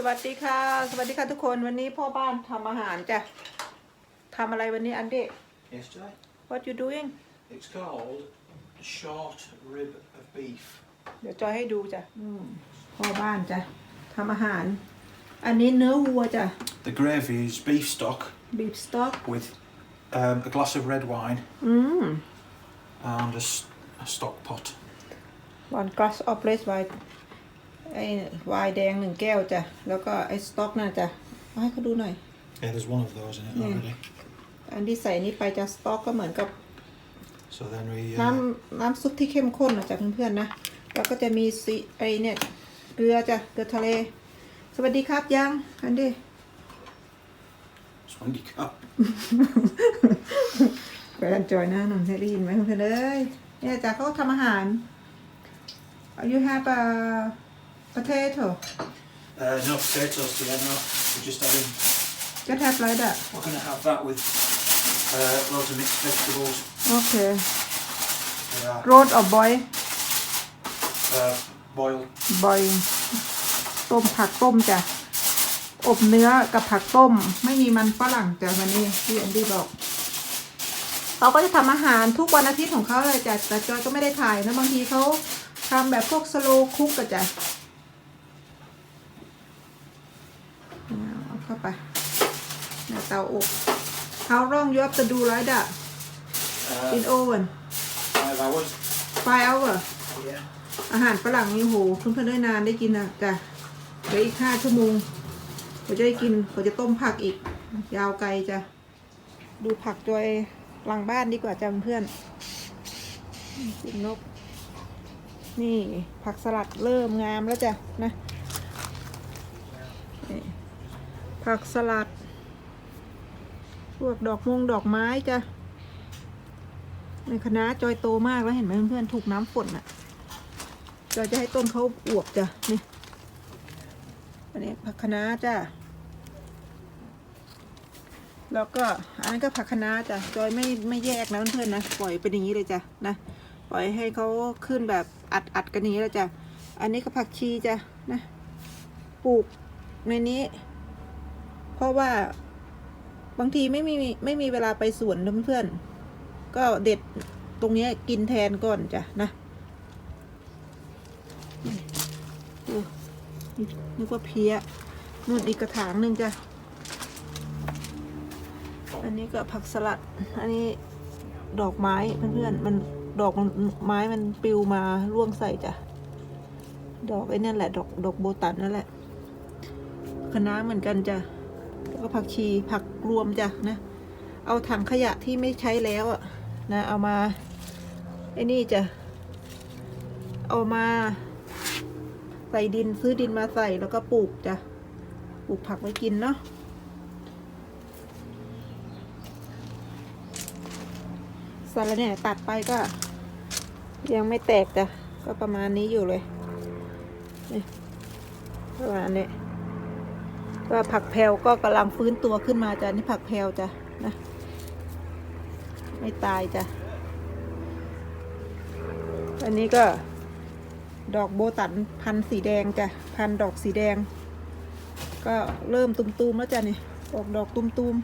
สวัสดีค่ะ สวัสดีค่ะทุกคนวันนี้พ่อบ้านทำอาหารจ้ะทำอะไรวันนี้อันเด yesterday. What you doing It's called short rib of beef. เดี๋ยวจอยให้ดูจ้ะอืมพ่อบ้านจ้ะทำอาหาร อันนี้เนื้อวัวจ้ะ The gravy is beef stock บีฟสต็อก with um, a glass of red wine อืม and a, s- a stock pot. one glass of red wine ไอ้ไวน์แดงหนึ่งแก้วจ้ะ แล้วก็ไอ้สต็อกน่ะจ้ะเอาให้เขาดูหน่อย Yeah, there's one of those in it Yeah. already. อันที่ใส่นี้ไปจะสต็อกก็เหมือนกับ So then we น้ uh, ำน้ำซุปที่เข้มข้นนะจ๊ะเพื่อนๆนะ แล้วก็จะมีซีไอเนี่ยเกลือจ้ะเกลือทะเล สวัสดีครับยังอันดี swanky cup. ไปกันจอยนะหนังได้ยินไหมเพื่อนๆเอ้ยเนี่ยจ้ะเขาทำอาหาร you have a potato Uh, no potatoes today, no. We're just having. just have like that We're going to have that with uh, loads of mixed vegetables. okay Uh, roast or boil uh, boiled. boil ต้มผักต้มจ้ะ อบเนื้อกับผักต้ม ไม่มีมันฝรั่งจ้ะวันนี้ที่อันดี้บอกเขาก็จะทำอาหารทุกวันอาทิตย์ของเขาเลยจ้ะแต่จอยก็ไม่ได้ถ่ายนะบางทีเขาทำแบบพวกสโลคุกกันจ้ะเอาเข้าไปใน เตาอบ How long you have to do like that Uh, in oven five hours. five hour Yeah. อาหารฝรั่งนี่โหเพื่อนๆได้นานได้กินอะจ้ะเหลืออีกห้าชั่วโมงผมจะได้กินผมจะต้มผักอีก ยาวไกลจ้ะดูผักตัวเองหลังบ้านดีกว่าจ้ะเพื่อนๆกินนก นี่ผักสลัดเริ่มงามแล้วจ้ะนะนี่ผักสลัด พวกดอกมงดอกไม้จ้ะในคณะจอยโตมากแล้วเห็นไหมเพื่อนๆถูกน้ำฝนอะเราจะให้ต้นเขาอวบจ้ะนี่อันนี้ผักคะน้าจ้ะแล้วก็อันนั้นก็ผักคะน้าจ้ะจอยไม่ไม่แยกนะเพื่อนๆนะปล่อยเป็นอย่างนี้เลยจ้ะนะปล่อยให้เขาขึ้นแบบอัดอัดกันอย่างนี้เลยจ้ะอันนี้ก็ผักชีจ้ะนะปลูกในนี้ เพราะว่า บางทีไม่มีไม่มีเวลาไปสวนเพื่อนๆก็เด็ดตรงนี้กินแทนก่อนจ้ะนะนี่นึกว่าเพี้ยนู่นอีกกระถางหนึ่งจ้ะ อันนี้ก็ผักสลัด อันนี้ดอกไม้เพื่อนๆมันดอกมันไม้มันปลิวมาร่วงใส่จ้ะ ดอกไอ้นั่นแหละ ดอกดอกโบตันนั่นแหละคะน้าเหมือนกันจ้ะ แล้วก็ผักชีผักรวมจ้ะนะ เอาถังขยะที่ไม่ใช้แล้วอะนะเอามาไอ้นี่จ้ะเอามา ใส่ดินซื้อดินมาใส่แล้วก็ปลูกจ้ะปลูกผักไว้กินเนาะสารเนี่ยตัดไปก็ ยังไม่แตกจ้ะก็ประมาณนี้อยู่เลยนี่ประมาณนี้ ก็ผักแพลวก็กำลังฟื้นตัวขึ้นมาจ้ะนี่ผักแพลวจ้ะนะไม่ตายจ้ะอันนี้ก็ดอกโบตันพันสีแดงจ้ะพันดอกสีแดง ก็เริ่มตุมๆแล้วจ้ะนี่ออกดอกตุม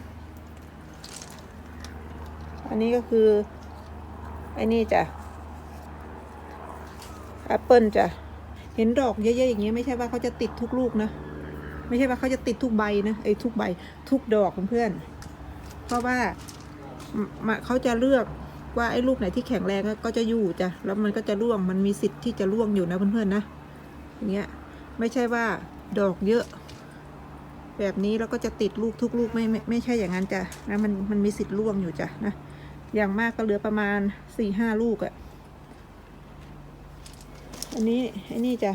ๆอันนี้ก็คือไอ้นี่จ้ะแอปเปิลจ้ะเห็นดอกเยอะๆอย่างเงี้ยไม่ใช่ว่าเขาจะติดทุกลูกนะ ไม่ใช่ว่าเขาจะติดทุกใบนะไอ้ทุกใบทุกดอกเพื่อน เพราะว่าเขาจะเลือกว่าไอ้ลูกไหนที่แข็งแรงก็จะอยู่จ้ะแล้วมันก็จะร่วงมันมีสิทธิ์ที่จะร่วงอยู่นะเพื่อนๆนะอย่างเงี้ยไม่ใช่ว่าดอกเยอะ แบบนี้แล้วก็จะติดลูกทุกลูกไม่ไม่ไม่ใช่อย่างนั้นจ้ะนะมันมันมีสิทธิ์ร่วงอยู่จ้ะนะอย่างมากก็เหลือประมาณสี่ห้าลูกอะ่ะอันนี้ไอ้นี่จ้ะ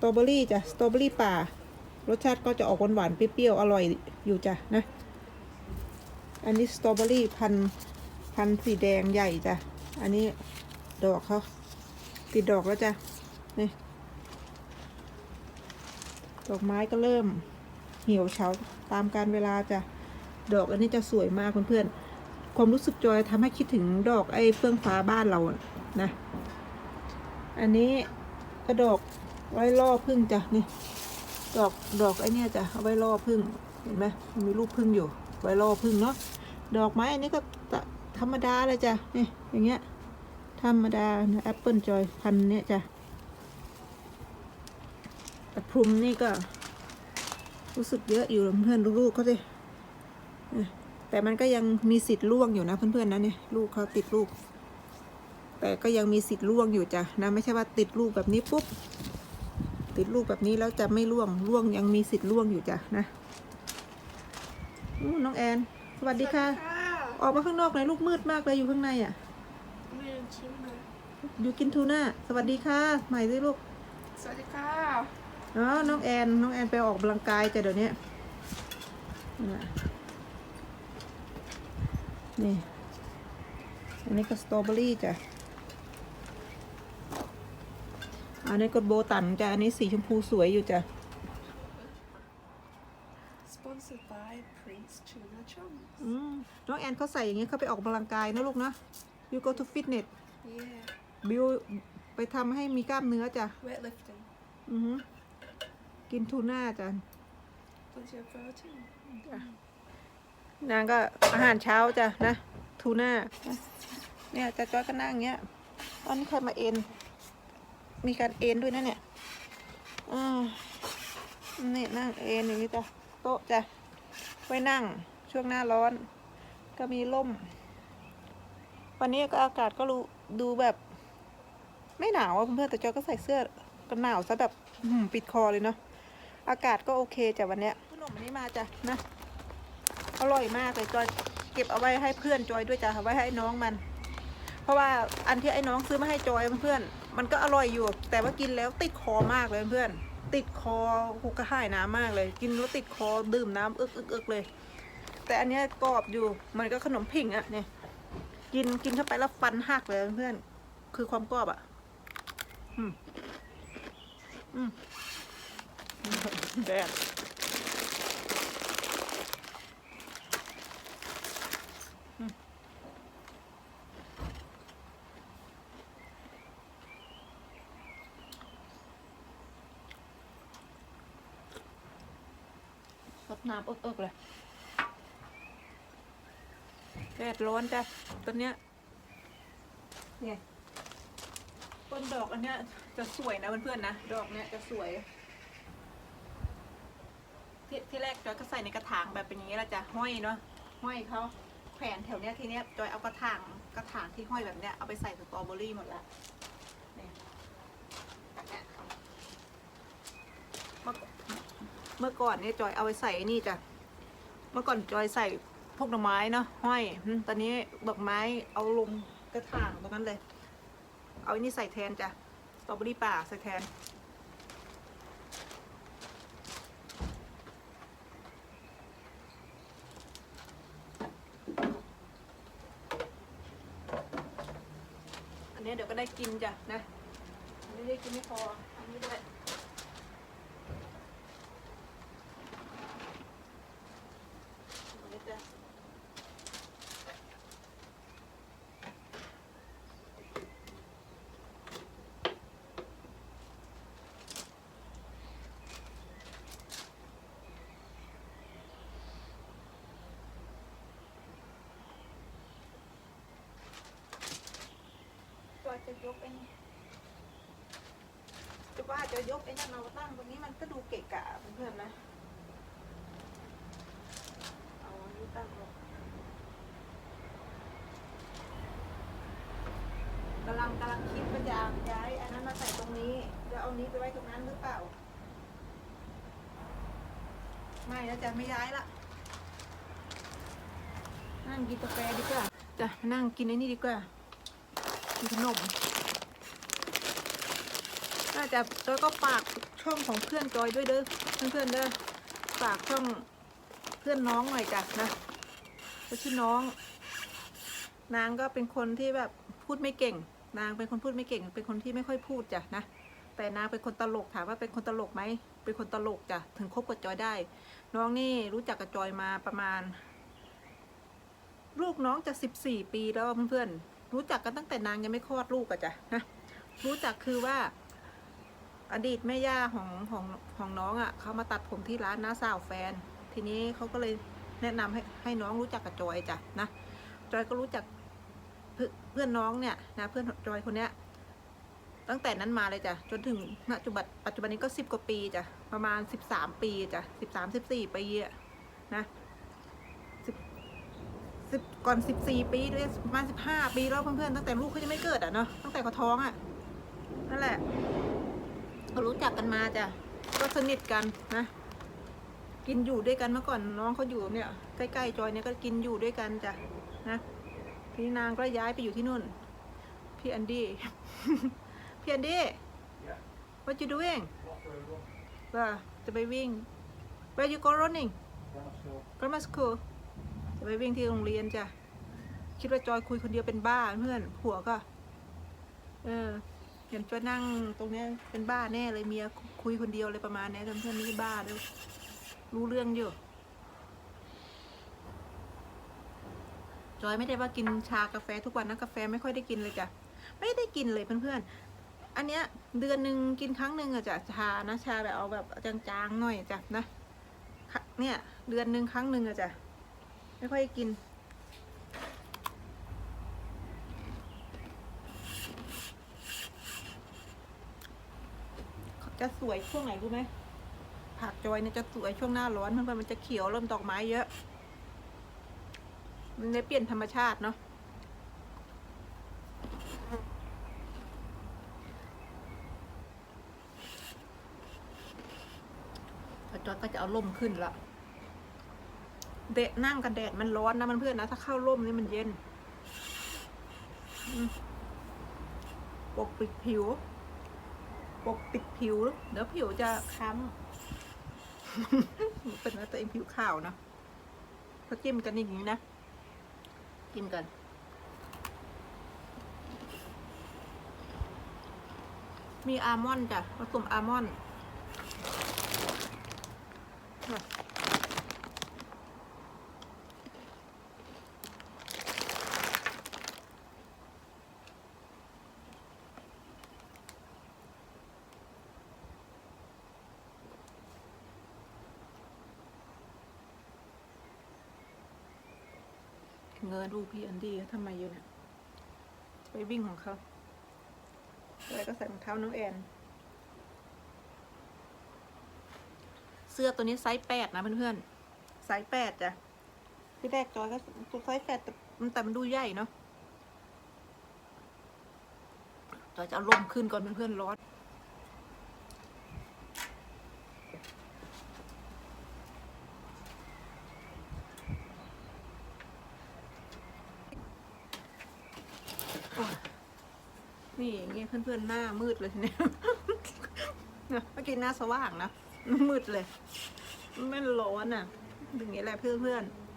ตรอเบอรี่จ้ะสตรอเบอรี่ป่า รสชาติก็จะออกหวานๆเปรี้ยวๆอร่อยอยู่จ้ะนะ อันนี้สตรอเบอรี่พันพันสีแดงใหญ่จ้ะ อันนี้ดอกเขาติดดอกแล้วจ้ะนี่ดอกไม้ก็เริ่มเหี่ยวเฉาตามการเวลาจ้ะ ดอกอันนี้จะสวยมากเพื่อนๆ ความรู้สึกจอยทำให้คิดถึงดอกไอ้เฟื่องฟ้าบ้านเรานะ อันนี้ก็ดอก ไว้ล่อพึ่งจ้ะนี่ดอกดอกไอเนี้ยจ้ะเอาไว้ล่อพึ่งเห็นไหมมันมีรูปพึ่งอยู่ ไว้ล่อพึ่งเนาะดอกไม้อันนี้ก็ธรรมดาเลยจ้ะนี่อย่างเงี้ยธรรมดาแอปเปิลจอยพันเนี้ยจ้ะแต่พรุมนี่ก็ รู้สึกเยอะอยู่เพื่อนลูกเขาสิแต่มันก็ยังมีสิทธิ์ร่วงอยู่นะเพื่อนๆนะเนี่ยลูกเขาติดลูก แต่ก็ยังมีสิทธิ์ร่วงอยู่จ้ะนะไม่ใช่ว่าติดลูกแบบนี้ปุ๊บ ติดลูกแบบนี้แล้วจะไม่ร่วงร่วงยังมีสิทธิ์ร่วงอยู่จ้ะนะอู้น้องแอน สวัสดีค่ะ ออกมาข้างนอกเลยลูกมืดมากเลยอยู่ข้างในอะไม่ได้ชิมเลยอยู่กินทูน่าสวัสดีค่ะ ใหม่สิลูก สวัสดีค่ะอ๋อน้องแอน น้องแอนไปออกกำลังกายจ้ะเดี๋ยวนี้น่ะนี่ อันนี้ก็สตรอเบอรี่จ้ะ อันนี้ก็โบตันจ้ะอันนี้สีชมพูสวยอยู่จ้ะ sponsored by Prince Tuna Chum อืมน้องแอนเขาใส่อย่างเงี้ยเขาไปออกกำลังกายนะลูกนะ you go to fitness yeah บิวไปทำให้มีกล้ามเนื้อจ้ะ weightlifting อือหือกินทูน่าจ้ะ what's your protein นางก็อาหารเช้าจ้ะนะ ทูน่า เนี่ยจะจอยก็นั่งอย่างเงี้ยตอนนี้ใครมาเอ็น มีการเอ็นด้วยนะเนี่ยอ่านี่นั่งเอ็นอย่างนี้จ้ะโต๊ะจ้ะไว้นั่งช่วงหน้าร้อน ก็มีร่ม วันนี้ก็อากาศก็รู้ดูแบบ ไม่หนาวอะเพื่อนๆแต่จอยก็ใส่เสื้อกันหนาวซะแบบปิดคอเลยเนาะอากาศก็โอเคจ้ะวันเนี้ยขนมอันนี้มาจ้ะนะอร่อยมากเลยจอยเก็บเอาไว้ให้เพื่อนจอยด้วยจ้ะไว้ให้น้องมัน เพราะว่าอันที่ไอ้น้องซื้อมาให้จอยเพื่อน มันก็อร่อยอยู่ แต่ว่ากินแล้วติดคอมากเลยเพื่อน ติดคอหุกกระหายน้ำมากเลย กินแล้วติดคอดื่มน้ำอึกอึกอึกเลย แต่อันนี้กรอบอยู่ มันก็ขนมผิงอะเนี่ย กินกินเข้าไปแล้วฟันหักเลยเพื่อน คือความกรอบอะอืม อืมแดด น้ำเอิกๆเลยแดดร้อนจ้ะต้นเนี้ยเนี่ยต้นดอกอันเนี้ยจะสวยนะเพื่อนๆนะดอกเนี้ยจะสวยที่ที่แรกจอยก็ใส่ในกระถางแบบเป็นอย่างนี้แหละจ้ะห้อยเนาะห้อยเขาแขวนแถวเนี้ยทีเนี้ยจอยเอากระถางกระถางที่ห้อยแบบเนี้ยเอาไปใส่สตรอเบอรี่หมดละเนี่ยแบบเนี้ยเมื่อ เมื่อก่อนเนี่ยจอยเอาไปใส่นี่จ้ะ เมื่อก่อนจอยใส่พวกดอกไม้เนาะห้อย ตอนนี้ดอกไม้เอาลงกระถางตรงนั้นเลย เอาอันนี้ใส่แทนจ้ะสตรอเบอรี่ป่าใส่แทน อันนี้เดี๋ยวก็ได้กินจ้ะนะอันนี้ได้กินไม่พอ อันนี้ด้วยอันนี้จ้ะก็ จะยกไอ้นี่จะว่าจะยกไอ้นั่นมาตั้งตรงนี้มันก็ดูเกะกะเพื่อนๆนะเอาอันนี้ตั้งลงกำลังกำลังคิดว่าจะย้ายอันนั้นมาใส่ตรงนี้จะเอานี้ไปไว้ตรงนั้นหรือเปล่า ไม่แล้วจะไม่ย้ายละนั่งกินกาแฟดีกว่า จะนั่งกินไอ้นี่ดีกว่า กินขนมน่จะจอยก็ฝากช่องของเพื่อนจอยด้วยเด้อเพื่อนๆเด้อฝากช่องเพื่อนน้องหน่อยจ้ะนะก็ชื่อน้อง นางก็เป็นคนที่แบบพูดไม่เก่ง นางเป็นคนพูดไม่เก่ง เป็นคนที่ไม่ค่อยพูดจ้ะนะแต่นางเป็นคนตลกถามว่าเป็นคนตลกไหมเป็นคนตลกจ้ะถึงคบกับจอยได้ น้องนี่รู้จักกับจอยมาประมาณ ลูกน้องจะสิบสี่ปีแล้วเพื่อนๆ รู้จักกันตั้งแต่นางยังไม่คลอดลูกอะจ้ะนะรู้จักคือว่า อดีตแม่ย่าของของของน้องอะ่ะเขามาตัดผมที่ร้านน้าสาวแฟน ทีนี้เขาก็เลยแนะนำให้ให้น้องรู้จักกับจอยจ้ะนะจอยก็รู้จักเพื่อนเพื่อนน้องเนี่ยนะเพื่อนจอยคนเนี้ยตั้งแต่นั้นมาเลยจ้ะจนถึงปัจจุบันปัจจุบันนี้ก็สิบกว่าปีจ้ะประมาณสิบสามปีจ้ะสิบสามสิบสี่ปีอะนะ สิบก่อนสิบสี่ปีด้วยประมาณสิบห้าปีแล้วเพื่อนๆตั้งแต่ลูกเขายังไม่เกิดอะเนาะตั้งแต่เขาท้องอะนั่นแหละเขารู้จักกันมาจ้ะก็สนิทกันนะ กินอยู่ด้วยกันเมื่อก่อนน้องเขาอยู่เนี่ยใกล้ๆจอยเนี่ยก็กินอยู่ด้วยกันจ้ะนะทีนี้นางก็ย้ายไปอยู่ที่นู่นพี่แอนดี้พี่แอนดี้ what you doing ว่าจะไปวิ่ง where you go running Grammar school. จะไปวิ่งที่โรงเรียนจ้ะ คิดว่าจอยคุยคนเดียวเป็นบ้าเพื่อนผัวก็ เออเห็นจอยนั่งตรงเนี้ยเป็นบ้าแน่เลยเมียคุยคนเดียวเลยประมาณนี้เพื่อนนี่บ้าด้วยรู้เรื่องอยู่จอยไม่ได้ว่ากินชากาแฟทุกวันนะกาแฟไม่ค่อยได้กินเลยจ้ะไม่ได้กินเลยเพื่อนๆ อันเนี้ยเดือนหนึ่งกินครั้งหนึ่งอะจ้ะชานะชาแบบเอาแบบจางๆหน่อยจ้ะนะเนี่ยเดือนหนึ่งครั้งหนึ่งอะจ้ะ ไม่ค่อยกิน จะสวยช่วงไหนรู้ไหมผักจอยเนี่ยจะสวยช่วงหน้าร้อนเพื่อนมันจะเขียวเริ่มดอกไม้เยอะ มันได้เปลี่ยนธรรมชาติเนาะจอยก็จะเอาล่มขึ้นละ เดะนั่งกันแดดมันร้อนนะมันเพื่อนนะ ถ้าเข้าร่มนี่มันเย็นปกปิดผิว ปกปิดผิว เดี๋ยวผิวจะค้ำเป็นว่าตัวเองผิวขาวนะก็จิ้มกันอย่างนี้นะจิ้มกันมีอาร์มอนด์จ้ะผสมอาร์มอนด์ เงินดูพี่อันดี้เขาทำไมอยู่เนี่ยจะไปวิ่งของเขาแล้วก็ใส่รองเท้าน้องแอน เสื้อตัวนี้ไซส์แปดนะเพื่อนๆ ไซส์แปดจ้ะพี่แรกจอยก็ตัวไซส์แปดแต่มันแต่มันดูใหญ่เนาะจอยจะเอาลมขึ้นก่อนเพื่อนๆร้อน นี่อย่างเงี้ยเพื่อนๆหน้ามืดเลยเนี่ยเมื่อกี้หน้าสว่างนะมืดเลยไม่ร้อนอะอย่างเงี้ยแหละเพื่อนๆ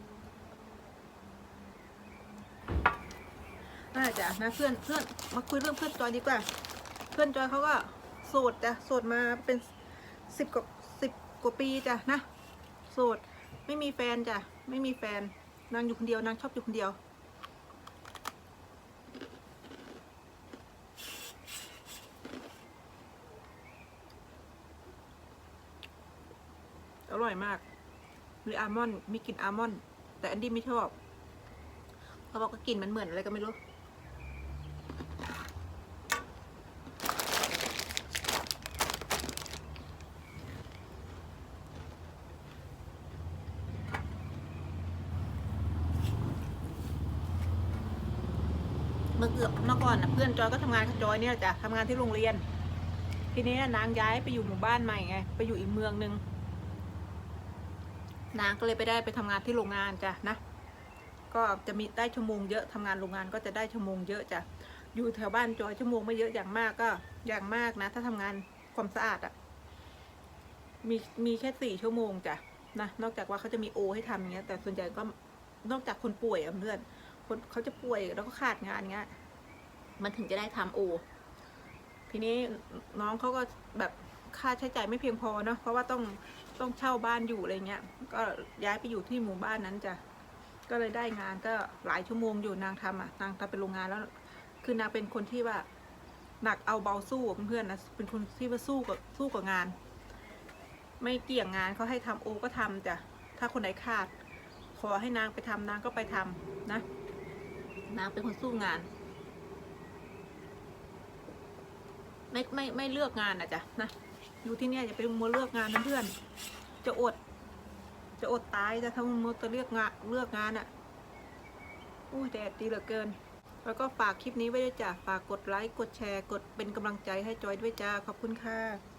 น่าจะนะเพื่อนเพื่อนมาคุยเรื่องเพื่อนจอยดีกว่า เพื่อนจอยเขาก็โสดจ้ะโสดมาเป็นสิบกว่าสิบกว่าปีจ้ะนะโสดไม่มีแฟนจ้ะไม่มีแฟนนางอยู่คนเดียวนางชอบอยู่คนเดียว ร่อยมากมีอาร์มอนด์มีกลิ่นอาร์มอนด์แต่อันดี้ไม่ชอบเขาบอกว่ากลิ่นมันเหมือนอะไรก็ไม่รู้เมื่อเกือบเมื่อก่อนนะเพื่อนจอยก็ทำงานกับจอยเนี่ยจ้ะทำงานที่โรงเรียน ทีนี้นางย้ายไปอยู่หมู่บ้านใหม่ไง ไปอยู่อีกเมืองหนึ่ง นางก็เลยไปได้ไปทำงานที่โรงงานจ้ะนะ ก็จะมีได้ชั่วโมงเยอะทำงานโรงงานก็จะได้ชั่วโมงเยอะจ้ะอยู่แถวบ้านจอยชั่วโมงไม่เยอะอย่างมากก็อย่างมากนะ ถ้าทำงานความสะอาดอะ่ะมีมีแค่สี่ชั่วโมงจ้ะนะนอกจากว่าเขาจะมีโอให้ทำอย่างเงี้ย แต่ส่วนใหญ่ก็นอกจากคนป่วยอะเพื่อนคนเขาจะป่วยแล้วก็ขาดงานเงี้ย มันถึงจะได้ทำโอทีนี้น้องเขาก็แบบค่าใช้จ่ายไม่เพียงพอเนาะเพราะว่าต้อง ต้องเช่าบ้านอยู่อะไรเงี้ย ก็ย้ายไปอยู่ที่หมู่บ้านนั้นจ้ะ ก็เลยได้งานก็หลายชั่วโมงอยู่นางทำอะ นางทำเป็นโรงงานแล้ว คือนางเป็นคนที่ว่าหนักเอาเบาสู้เพื่อนๆนะ เป็นคนที่ว่าสู้กับสู้กับงาน ไม่เกี่ยงงานเขาให้ทำโอก็ทำจ้ะ ถ้าคนไหนขาด ขอให้นางไปทำนางก็ไปทำนะ นางเป็นคนสู้งานไม่ไม่ไม่เลือกงานนะจ๊ะนะ อยู่ที่เนี่ยอย่าไปมัวเลือกงานนะเพื่อน จะอด จะอดตายจะทำมัวจะเลือกงานเลือกงานอะ่ะอุ้ยแดดดีเหลือเกิน แล้วก็ฝากคลิปนี้ไว้ด้วยจ้ะฝากกดไลค์กดแชร์ กดเป็นกำลังใจให้จอยด้วยจ้าขอบคุณค่ะ